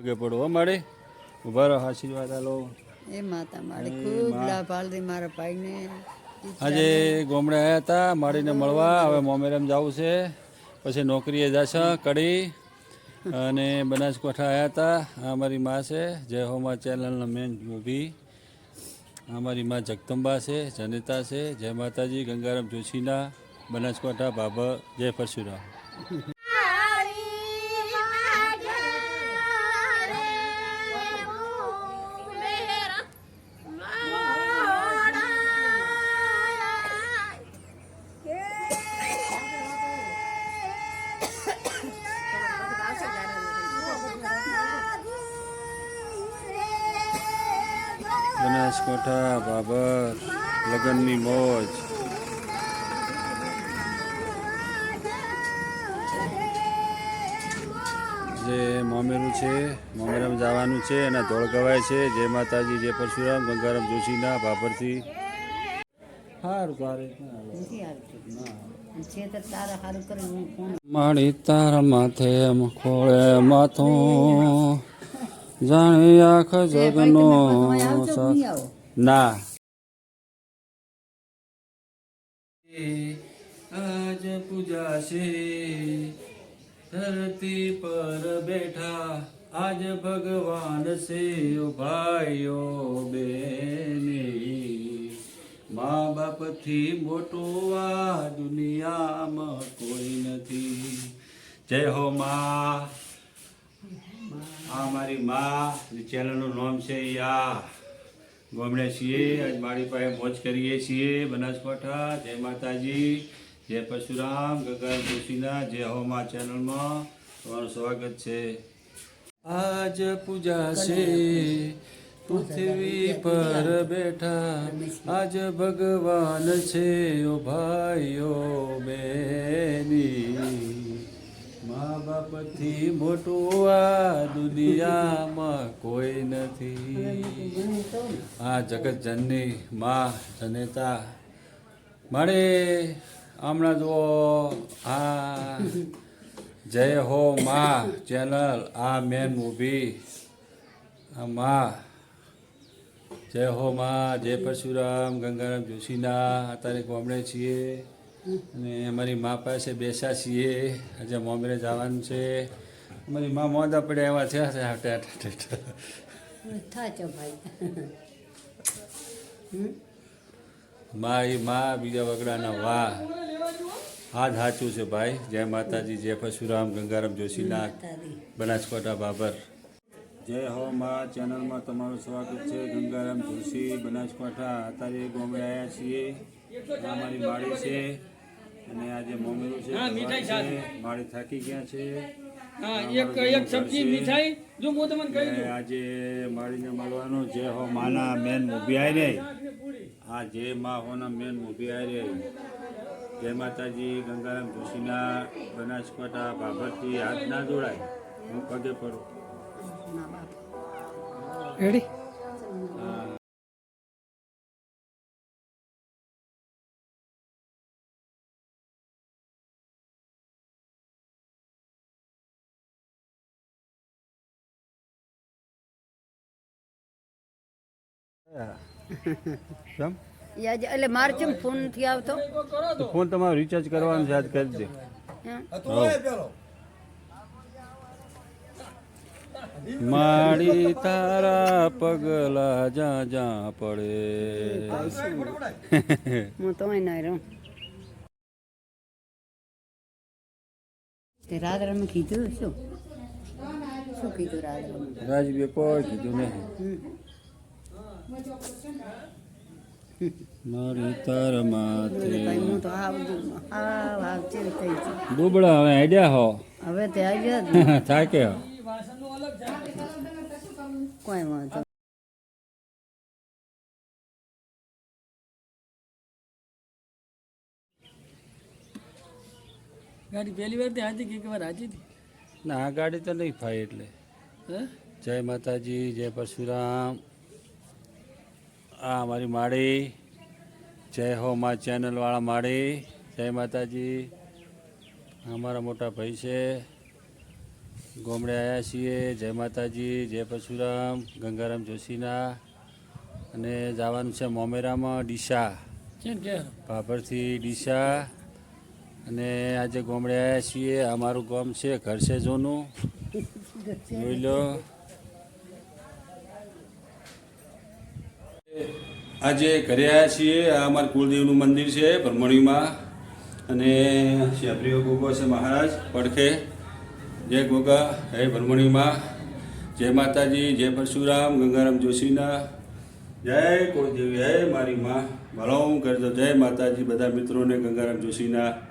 પગે પડો. મારે ઊભા રહો આશીર્વાદ આલો. એ માતા મારી ખૂબ લાભ આલદી મારા ભાઈને. આજે ગોમડે આવ્યા હતા મારીને મળવા. હવે મોમેરમ જવું છે. પછી નોકરીએ જશે કડી. અને બનાસકાંઠા આવ્યા હતા. અમારી મા છે. જય હોમા ચેનલના મેન મૂવી અમારી માં જગદંબા છે જનેતા છે. જય માતાજી ગંગારામ જોશીના બનાસકાંઠા બાબા જય પરશુરામ. બનાસકાંઠા બાબર લગ્નની મોજ. જે મોમેરું છે મોમેરામ જવાનું છે એના ધોળ ગવાય છે. જય માતાજી જય પરશુરામ ગંગારામ જોશીના બાબરથી મારી તારા માથે મખોળે ખોળે માથું. જાણે આખ જગનો ના. આજ પૂજા છે. ધરતી પર બેઠા આજ ભગવાન છે. ભાઈઓ બેની મા બાપથી મોટો આ દુનિયામાં કોઈ નથી. જય હો મા. આ મારી માં ચેનલનું નામ છે યા ગોમડે છીએ, આજ મારી પાસે મોજ કરીએ છીએ, બનાસકાંઠા. જય માતાજી, જય પરશુરામ, ગગન જોશીના જય હોમા ચેનલમાં તમારું સ્વાગત છે. આજ પૂજા છે, પૃથ્વી પર બેઠા. આજ ભગવાન છે, ઓ ભાઈઓ. મા મોટું આ દુનિયામાં કોઈ નથી. આ જગત જનની મા જનેતા મારે હમણાં જુઓ, આ જય હો મા ચેનલ, આ મેન મૂવી. આ મા, જય હો મા, જય પરશુરામ, ગંગારામ જોશીના, અત્યારે ગામડે છીએ. અને અમારી મા પાસે બેસા છીએ. આજે મોમરે જવાનું છે. અમારી મા મોદા પડ્યા એવા થયા છે હાટે હાટે હાટે. થાચો ભાઈ. મા એ મા બીજા વગડાના વાહ. જ સાચું છે ભાઈ. જય માતાજી જય પરશુરામ ગંગારામ જોશીના તારી બનાસકાંઠા બાબર. જય હો મા ચેનલમાં તમારું સ્વાગત છે. ગંગારામ જોશી બનાસકાંઠા. અત્યારે ગામડે આવ્યા છીએ. આ મારી માળી છે અને આજે મમ્મીનું છે સવાર છે. માળી થાકી ગયા છે. હા એક એક સબ્જી મીઠાઈ જો હું તમને કહી અને દઉં. આજે માળીને મળવાનું જે હો માના મેન મૂવી આવી રહી આ જે મા હોના મેન મૂવી આવી રહી જય માતાજી ગંગારામ જોશીના બનાસકાંઠા બાબરથી હાથ ના જોડાય. હું પગે પડું રેડી કેમ એટલે મારે કેમ ફોન નથી આવતો? તો ફોન તમારો રિચાર્જ કરવાનું છે આજ કરી દે? માડી તારા પગલા જા જા પડે. હું તો અહીં ના રહું. તે રાધરામે કીધું શું? શું કીધું રાધરામે રાજબીએ કોઈ કીધું નહીં. મારી તાર માથે. તો આ બધું આ ભાગ થઈ છે. દુબળા હવે આઈડિયા હો. હવે તે આવી જ ને. કોઈ વાંધો ગાડી પહેલી વાર ત્યાં હાજી કે એક વાર હાજી હતી? ના આ ગાડી તો નહીં ફાય એટલે. હે? જય માતાજી જય પરશુરામ. આ અમારી માળી. જય હો મા ચેનલવાળા માળી. જય માતાજી. અમારા મોટા ભાઈ છે. ગોમડે આવ્યા છીએ. જય માતાજી જય પરશુરામ ગંગારામ જોશીના. અને જવાનું છે મોમેરામાં ડીસા. કે? ડીસા. અને આજે ગોમડે આવ્યા છીએ. અમારું ગામ છે ઘરસેજોનું. જોઈ લો. આજે ઘરે આવ્યા છીએ. આ અમારા કુલદેવનું મંદિર છે, બ્રહ્મણીમાં. અને શેપ્રિયો ગોગો છે મહારાજ, પડખે. જય ગોગા હે બ્રહ્મણીમાં. જય માતાજી, જય પરશુરામ, ગંગારામ જોશીના. જય કુળદેવી હે મારી માં. ભલો હું કરજો. જય માતાજી, બધા મિત્રોને ગંગારામ જોશીના.